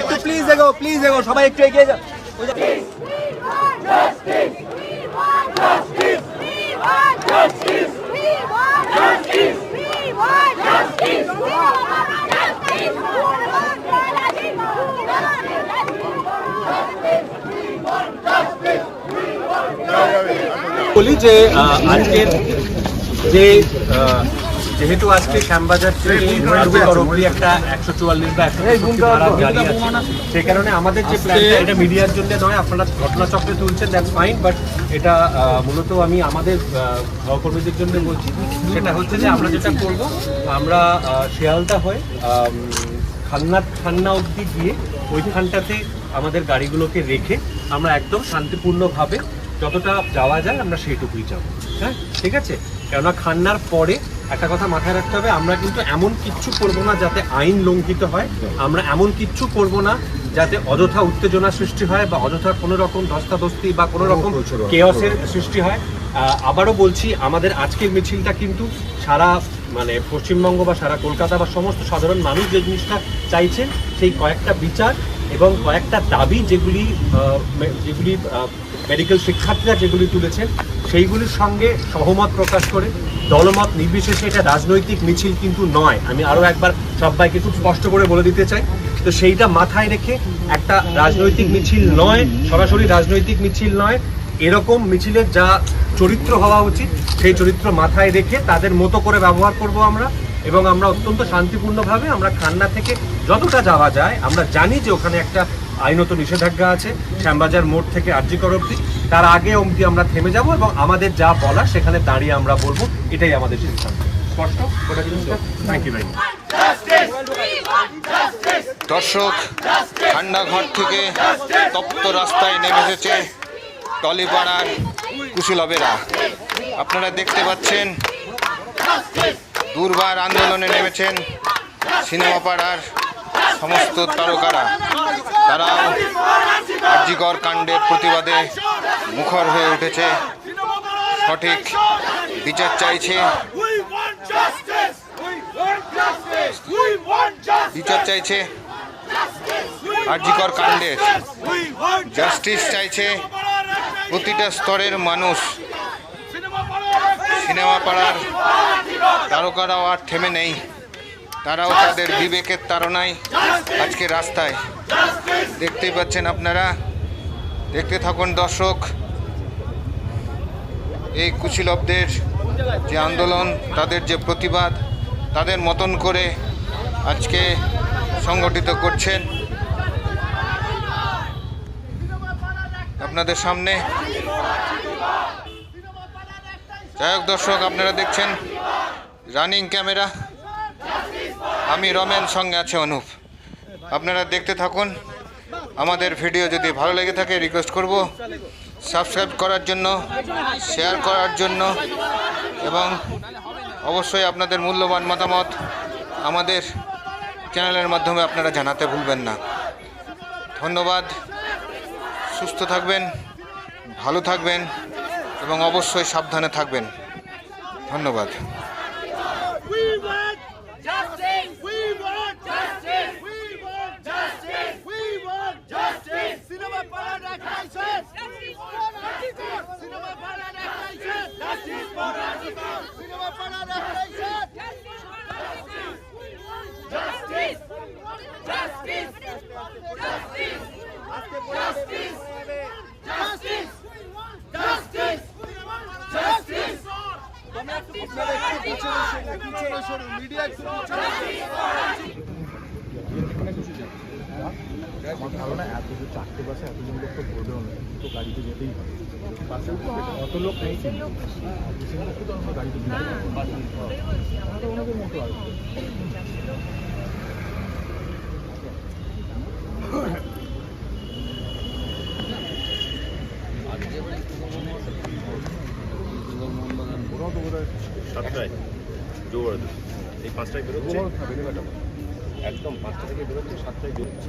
একটু প্লিজ এগো প্লিজ এগো সবাই একটু এগিয়ে যাও যে আজকের যে যেহেতু আজকে শ্যামবাজার থেকে অব্দি একটা একশো চুয়াল্লিশ বা একশো জারি আছে। সেই কারণে আমাদের যে প্ল্যানটা এটা মিডিয়ার জন্য নয় আপনারা ঘটনাচক্রে তুলছেন দ্যাটস ফাইন বাট এটা মূলত আমি আমাদের সহকর্মীদের জন্য বলছি। সেটা হচ্ছে যে আমরা যেটা করব আমরা শিয়ালদা হয়ে আম, খান্না খান্না অবধি গিয়ে ওইখানটাতে আমাদের গাড়িগুলোকে রেখে আমরা একদম শান্তিপূর্ণভাবে যতটা যাওয়া যায় আমরা সেইটুকুই যাব। হ্যাঁ ঠিক আছে? কেননা খান্নার পরে একটা কথা মাথায় রাখতে হবে আমরা কিন্তু এমন কিচ্ছু করব না যাতে আইন লঙ্ঘিত হয় আমরা এমন কিচ্ছু করব না যাতে অযথা উত্তেজনা সৃষ্টি হয় বা অযথা কোনো রকম ধস্তাধস্তি বা কোনো রকম কেয়সের সৃষ্টি হয়। আবারও বলছি আমাদের আজকের মিছিলটা কিন্তু সারা মানে পশ্চিমবঙ্গ বা সারা কলকাতা বা সমস্ত সাধারণ মানুষ যে জিনিসটা চাইছেন সেই কয়েকটা বিচার এবং কয়েকটা দাবি যেগুলি যেগুলি মেডিকেল শিক্ষার্থীরা যেগুলি তুলেছেন, সেইগুলির সঙ্গে সহমত প্রকাশ করে, দলমত নির্বিশেষে এটা রাজনৈতিক মিছিল কিন্তু নয়। আমি আরও একবার সবাইকে খুব স্পষ্ট করে বলে দিতে চাই। তো সেইটা মাথায় রেখে একটা রাজনৈতিক মিছিল নয়, সরাসরি রাজনৈতিক মিছিল নয়। এরকম মিছিলের যা চরিত্র হওয়া উচিত, সেই চরিত্র মাথায় রেখে তাদের মতো করে ব্যবহার করব আমরা এবং আমরা অত্যন্ত শান্তিপূর্ণভাবে আমরা খান্না থেকে যতটা যাওয়া যায়, আমরা জানি যে ওখানে একটা আইনত নিষেধাজ্ঞা আছে, শ্যামবাজার মোড় থেকে আর্যিকর অবধি। তার আগে অবধি আমরা থেমে যাব এবং আমাদের যা বলার সেখানে দাঁড়িয়ে আমরা বলব, এটাই আমাদের সিদ্ধান্ত। স্পষ্ট? থ্যাংক ইউ মাচ দর্শক ঠান্ডা ঘর থেকে তপ্ত রাস্তায় নেমে এসেছে টলিপাড়ার কুশলবেরা। আপনারা দেখতে পাচ্ছেন, দুর্বার আন্দোলনে নেমেছেন সিনেমা পাড়ার সমস্ত তারকারা তারাও আর্যিকর কাণ্ডের প্রতিবাদে মুখর হয়ে উঠেছে। সঠিক বিচার চাইছে! বিচার চাইছে আর্যিকর কাণ্ডের জাস্টিস চাইছে প্রতিটা স্তরের মানুষ। সিনেমা পাড়ার তারকারাও আর থেমে নেই। তারাও তাদের বিবেকের তাড়নায় আজকে রাস্তায়। দেখতেই পাচ্ছেন আপনারা? দেখতে থাকুন দর্শক। এই কুশীলবদের যে আন্দোলন তাদের যে প্রতিবাদ তাদের মতন করে আজকে সংগঠিত করছেন। আপনাদের সামনে। যাই হোক দর্শক আপনারা দেখছেন রানিং ক্যামেরা। আমি রমেন, সঙ্গে আছে অনুপ। আপনারা দেখতে থাকুন। আমাদের ভিডিও যদি ভালো লেগে থাকে রিকোয়েস্ট করব। সাবস্ক্রাইব করার জন্য শেয়ার করার জন্য, এবং অবশ্যই আপনাদের মূল্যবান মতামত আমাদের চ্যানেলের মাধ্যমে আপনারা জানাতে ভুলবেন না। ধন্যবাদ। সুস্থ থাকবেন, ভালো থাকবেন, এবং অবশ্যই সাবধানে থাকবেন। ধন্যবাদ। আমার ধারণা এতজন চারটে বাসে এতজন লোক তো বোঝেও নেই তো গাড়িতে যেতেই হবে বাসে অত লোক নেই তো আমরা গাড়িতে আমরা ওনাদের মতো আর তো বোধ সাতটায়। মতো আসবে পাঁচটায় বেরোচ্ছে একদম পাঁচটা থেকে বেরোচ্ছে সাতটায় বেরোচ্ছে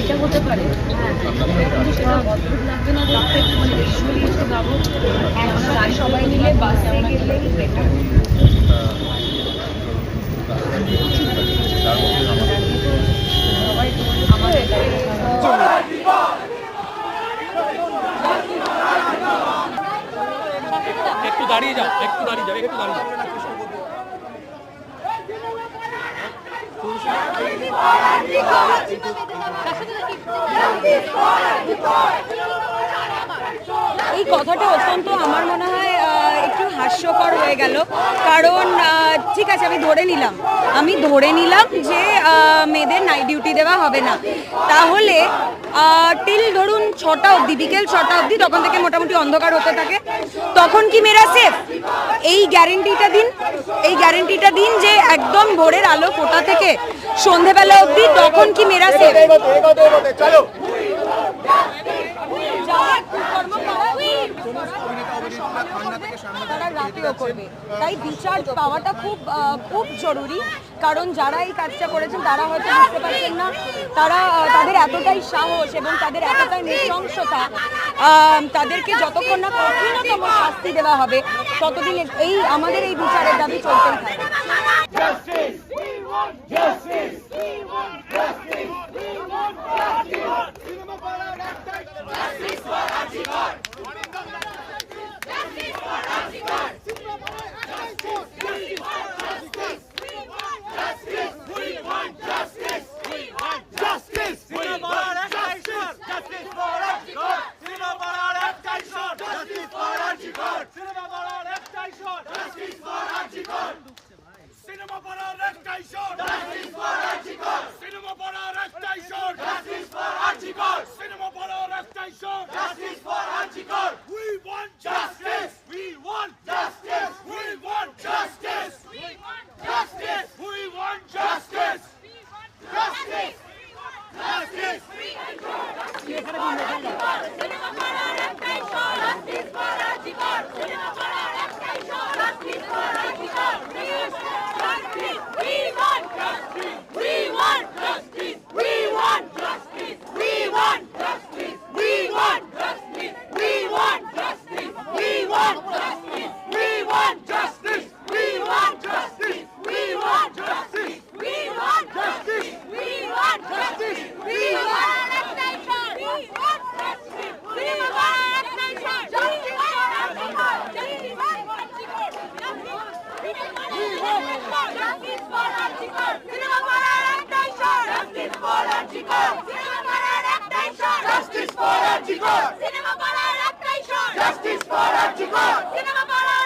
এটা হতে পারে। কিন্তু সেটা অদ্ভুত লাগবে না একটু মানে সবাই মিলে বাসে গেলেই বেটার একটু দাঁড়িয়ে যাও একটু দাঁড়িয়ে যাও একটু দাঁড়িয়ে যাও এই কথাটা অত্যন্ত আমার মনে হয় একটু হাস্যকর হয়ে গেল। কারণ ঠিক আছে, আমি ধরে নিলাম। আমি ধরে নিলাম যে মেয়েদের নাইট ডিউটি দেওয়া হবে না। তাহলে টিল ধরুন ছটা অবধি বিকেল ছটা অবধি তখন থেকে মোটামুটি অন্ধকার হতে থাকে। তখন কি মেয়েরা সেফ এই গ্যারেন্টিটা দিন এই গ্যারেন্টিটা দিন যে একদম ভোরের আলো ফোটা থেকে সন্ধেবেলা অবধি তখন কি মেয়েরা সেফ রাতেও করবে। তাই বিচার পাওয়াটা খুব খুব জরুরি। কারণ যারা এই কাজটা করেছেন, তারা হয়তো বুঝতে পারছেন না, তারা তাদের এতটাই সাহস এবং তাদের এতটাই নৃশংসতা তাদেরকে যতক্ষণ না কঠিনতম শাস্তি দেওয়া হবে, ততদিন এই, আমাদের এই বিচারের দাবি চলতেই থাকবে। Cinema Cinema for our Justice for Archie Cinema for our